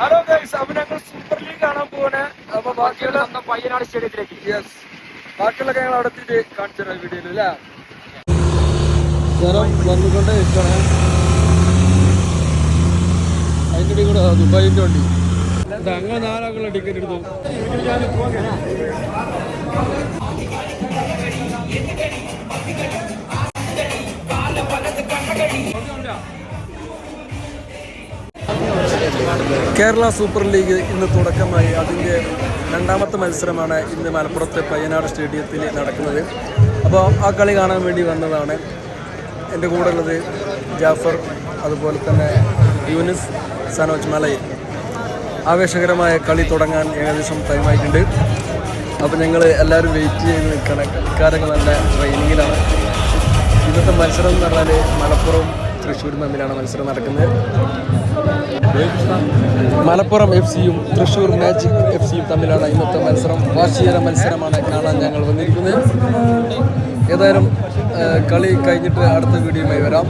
Hello guys അപ്പൊ ഞങ്ങൾ super league കാണാൻ പോവാണ്. അപ്പൊ ബാക്കിയുള്ള പയ്യനാട് സ്റ്റേഡിയത്തിലേക്ക്. യെസ് ബാക്കിയുള്ള ഞങ്ങൾ അവിടെ എത്തിയിട്ട് കാണിച്ചു തരാം വീഡിയോയിൽ അല്ലേ? വന്നുകൊണ്ടേ ഇരിക്കണേ അതിന്റെ ഇടയിൽ കൂടെ ദുബായിന്റെ വണ്ടി. അങ്ങനെ നാലാക്കുള്ള ടിക്കറ്റ് എടുത്തു. കേരള സൂപ്പർ ലീഗ് ഇന്ന് തുടക്കമായി. അതിന്റെ രണ്ടാമത്തെ മത്സരമാണ് ഇന്ന് മലപ്പുറത്തെ പയ്യനാട് സ്റ്റേഡിയത്തിൽ നടക്കുന്നത്. അപ്പോൾ ആ കളി കാണാൻ വേണ്ടി വന്നതാണ്. എന്റെ കൂടെ ഉള്ളത് ജാഫർ അതുപോലെ തന്നെ യൂനിസ് സനോജ് മലയിൽ ആവേശകരമായ കളി തുടങ്ങാൻ ഏകദേശം ടൈമായിട്ടുണ്ട് അപ്പോൾ ഞങ്ങൾ എല്ലാവരും വെയിറ്റ് ചെയ്ത് നിൽക്കണം. കളിക്കാരൊക്കെ നല്ല ട്രെയിനിങ്ങിലാണ് ഇന്നത്തെ മത്സരം എന്ന് പറഞ്ഞാൽ മലപ്പുറം തൃശ്ശൂരും തമ്മിലാണ് മത്സരം നടക്കുന്നത്. മലപ്പുറം എഫ് സിയും തൃശ്ശൂർ മാജിക് എഫ് സിയും തമ്മിലാണ് ഇന്നത്തെ മത്സരം. വാർഷിക മത്സരമാണ് കാണാൻ ഞങ്ങൾ വന്നിരിക്കുന്നത്. ഏതായാലും കളി കഴിഞ്ഞിട്ട് അടുത്ത വീഡിയോയുമായി വരാം.